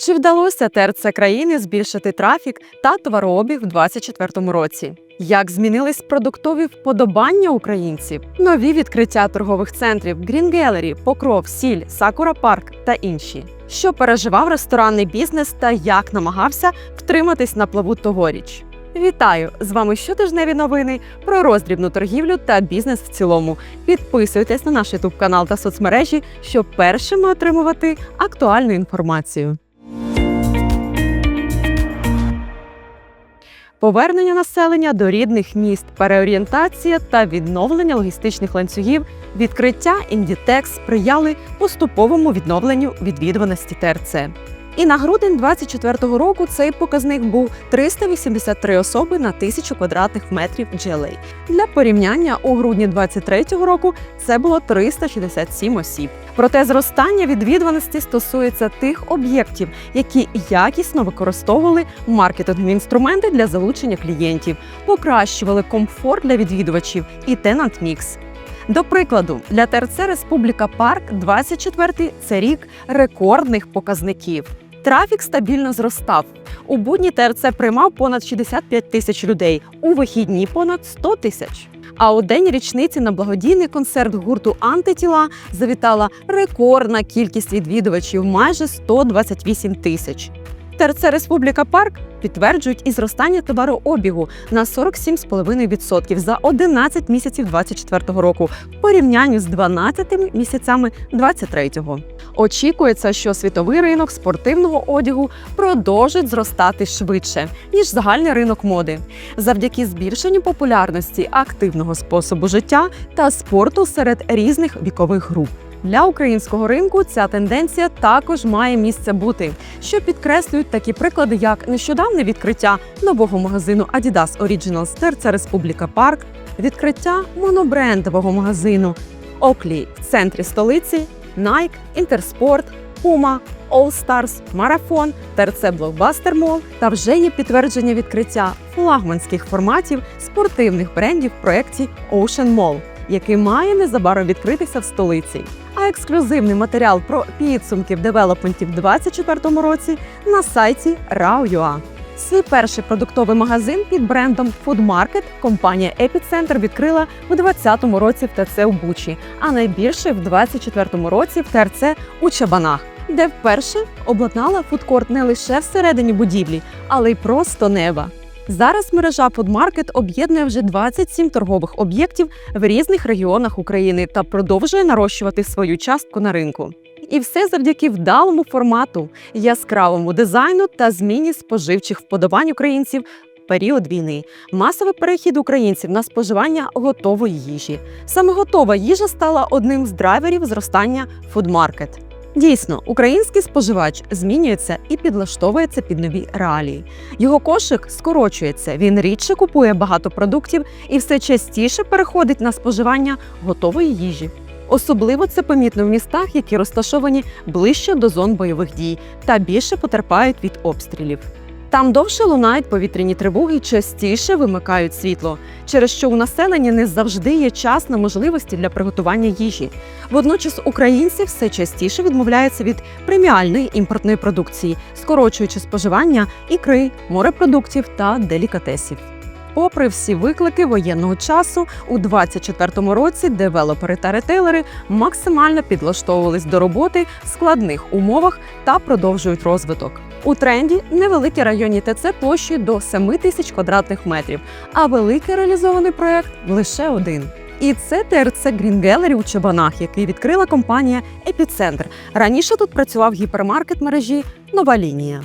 Чи вдалося ТРЦ країни збільшити трафік та товарообіг в 2024 році? Як змінились продуктові вподобання українців? Нові відкриття торгових центрів Green Gallery, Покров, Сіль, Сакура Парк та інші. Що переживав ресторанний бізнес та як намагався втриматись на плаву тогоріч? Вітаю! З вами щотижневі новини про роздрібну торгівлю та бізнес в цілому. Підписуйтесь на наш YouTube канал та соцмережі, щоб першими отримувати актуальну інформацію. Повернення населення до рідних міст, переорієнтація та відновлення логістичних ланцюгів, відкриття Індітекс сприяли поступовому відновленню відвідуваності ТРЦ. І на грудень 2024 року цей показник був 383 особи на тисячу квадратних метрів GLA. Для порівняння у грудні 2023 року це було 367 осіб. Проте зростання відвідуваності стосується тих об'єктів, які якісно використовували маркетингові інструменти для залучення клієнтів, покращували комфорт для відвідувачів і тенант мікс. До прикладу, для ТРЦ Республіка Парк 24-й – це рік рекордних показників. Трафік стабільно зростав. У будні ТРЦ приймав понад 65 тисяч людей, у вихідні понад 100 тисяч. А у день річниці на благодійний концерт гурту Антитіла завітала рекордна кількість відвідувачів майже 128 тисяч. ТРЦ Республіка Парк підтверджують і зростання товарообігу на 47,5% за 11 місяців 2024 року в порівнянні з 12 місяцями 2023-го. Очікується, що світовий ринок спортивного одягу продовжить зростати швидше ніж загальний ринок моди, завдяки збільшенню популярності активного способу життя та спорту серед різних вікових груп. Для українського ринку ця тенденція також має місце бути, що підкреслюють такі приклади, як нещодавне відкриття нового магазину Adidas Originals ТРЦ Республіка Парк, відкриття монобрендового магазину Оклі в центрі столиці, Nike, Інтерспорт, Puma, All Stars, Марафон, ТРЦ Blockbuster Mall та вже є підтвердження відкриття флагманських форматів спортивних брендів в проєкті Ocean Mall, який має незабаром відкритися в столиці. А ексклюзивний матеріал про підсумки в девелопменті в 2024 році на сайті RAW.ua. Свій перший продуктовий магазин під брендом Food Market компанія Епіцентр відкрила у 2020 році в ТЦ у Бучі, а найбільше в 2024 році в ТРЦ у Чабанах, де вперше обладнала фудкорт не лише всередині будівлі, але й просто неба. Зараз мережа Market об'єднує вже 27 торгових об'єктів в різних регіонах України та продовжує нарощувати свою частку на ринку. І все завдяки вдалому формату, яскравому дизайну та зміні споживчих вподобань українців в період війни, масовий перехід українців на споживання готової їжі. Саме готова їжа стала одним з драйверів зростання фудмаркет. Дійсно, український споживач змінюється і підлаштовується під нові реалії. Його кошик скорочується, він рідше купує багато продуктів і все частіше переходить на споживання готової їжі. Особливо це помітно в містах, які розташовані ближче до зон бойових дій та більше потерпають від обстрілів. Там довше лунають повітряні тривоги і частіше вимикають світло, через що у населення не завжди є час на можливості для приготування їжі. Водночас українці все частіше відмовляються від преміальної імпортної продукції, скорочуючи споживання ікри, морепродуктів та делікатесів. Попри всі виклики воєнного часу, у 2024 році девелопери та ретейлери максимально підлаштовувались до роботи в складних умовах та продовжують розвиток. У тренді невеликі районні ТЦ площею до 7 тисяч квадратних метрів, а великий реалізований проект лише один. І це ТРЦ Green Gallery у Чебанах, який відкрила компанія Епіцентр. Раніше тут працював гіпермаркет мережі Нова лінія.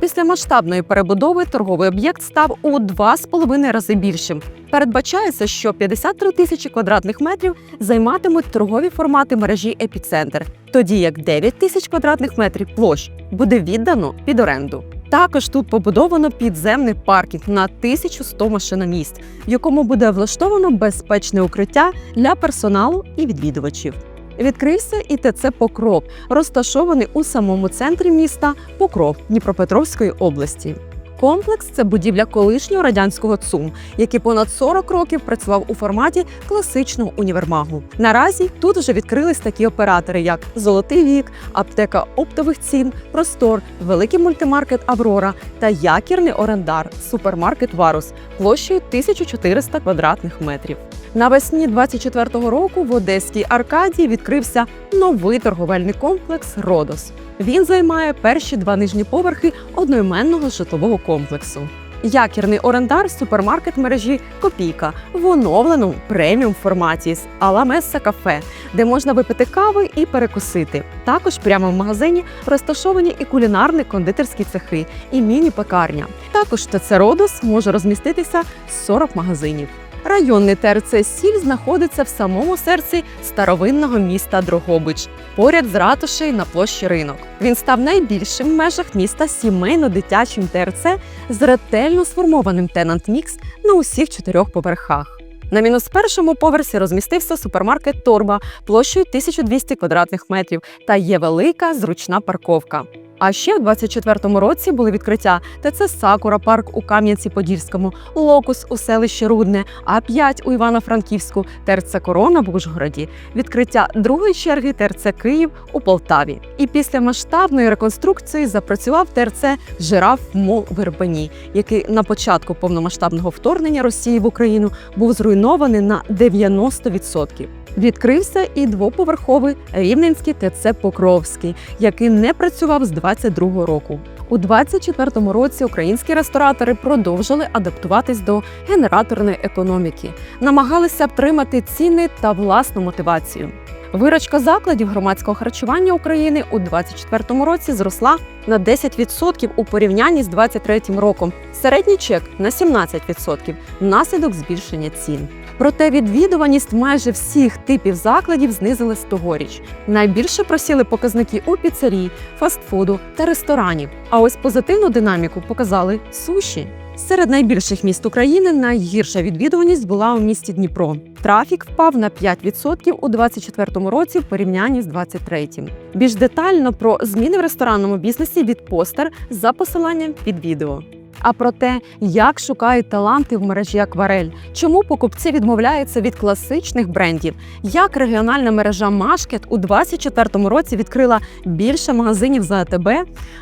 Після масштабної перебудови торговий об'єкт став у 2,5 рази більшим. Передбачається, що 53 тисячі квадратних метрів займатимуть торгові формати мережі Епіцентр, тоді як 9 тисяч квадратних метрів площ буде віддано під оренду. Також тут побудовано підземний паркінг на 1100 машиномісць, в якому буде влаштовано безпечне укриття для персоналу і відвідувачів. Відкрився і ТЦ Покров, розташований у самому центрі міста Покров Дніпропетровської області. Комплекс це будівля колишнього радянського ЦУМ, який понад 40 років працював у форматі класичного універмагу. Наразі тут вже відкрились такі оператори, як Золотий вік, аптека оптових цін, Простор, великий мультимаркет Аврора та якірний орендар, супермаркет Варус площею 1400 квадратних метрів. Навесні 24-го року в Одеській Аркадії відкрився новий торговельний комплекс Родос. Він займає перші два нижні поверхи одноіменного житлового комплексу. Якірний орендар супермаркет мережі Копійка в оновленому преміум форматі з Аламеса кафе, де можна випити кави і перекусити. Також прямо в магазині розташовані і кулінарні кондитерські цехи, і міні-пекарня. Також ТЦ Родос може розміститися 40 магазинів. Районний ТРЦ Сіль знаходиться в самому серці старовинного міста Дрогобич, поряд з ратушею на площі ринок. Він став найбільшим в межах міста сімейно-дитячим ТРЦ з ретельно сформованим тенант-мікс на усіх чотирьох поверхах. На мінус першому поверсі розмістився супермаркет Торба площею 1200 квадратних метрів та є велика зручна парковка. А ще в 24-му році були відкриття ТЦ Сакура парк у Кам'янці-Подільському, Локус у селищі Рудне, А5 у Івано-Франківську, ТРЦ Корона в Ужгороді, відкриття другої черги ТРЦ Київ у Полтаві. І після масштабної реконструкції запрацював ТРЦ Жираф Мол в який на початку повномасштабного вторгнення Росії в Україну був зруйнований на 90%. Відкрився і двоповерховий рівненський ТЦ Покровський, який не працював з 22-го року. У 24-му році українські ресторатори продовжили адаптуватись до генераторної економіки, намагалися втримати ціни та власну мотивацію. Виручка закладів громадського харчування України у 2024 році зросла на 10% у порівнянні з 2023 роком. Середній чек на 17% внаслідок збільшення цін. Проте відвідуваність майже всіх типів закладів знизилась тогоріч. Найбільше просіли показники у піцерії, фастфуду та ресторанів. А ось позитивну динаміку показали суші. Серед найбільших міст України найгірша відвідуваність була у місті Дніпро. Трафік впав на 5% у 2024 році в порівнянні з 2023. Більш детально про зміни в ресторанному бізнесі від постер за посиланням під відео. А про те, як шукають таланти в мережі акварель, чому покупці відмовляються від класичних брендів, як регіональна мережа Машкет у 2024 році відкрила більше магазинів за АТБ,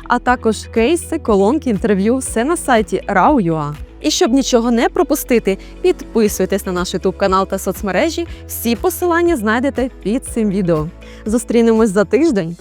а також кейси, колонки, інтерв'ю все на сайті RAW.ua. І щоб нічого не пропустити, підписуйтесь на наш YouTube канал та соцмережі. Всі посилання знайдете під цим відео. Зустрінемось за тиждень.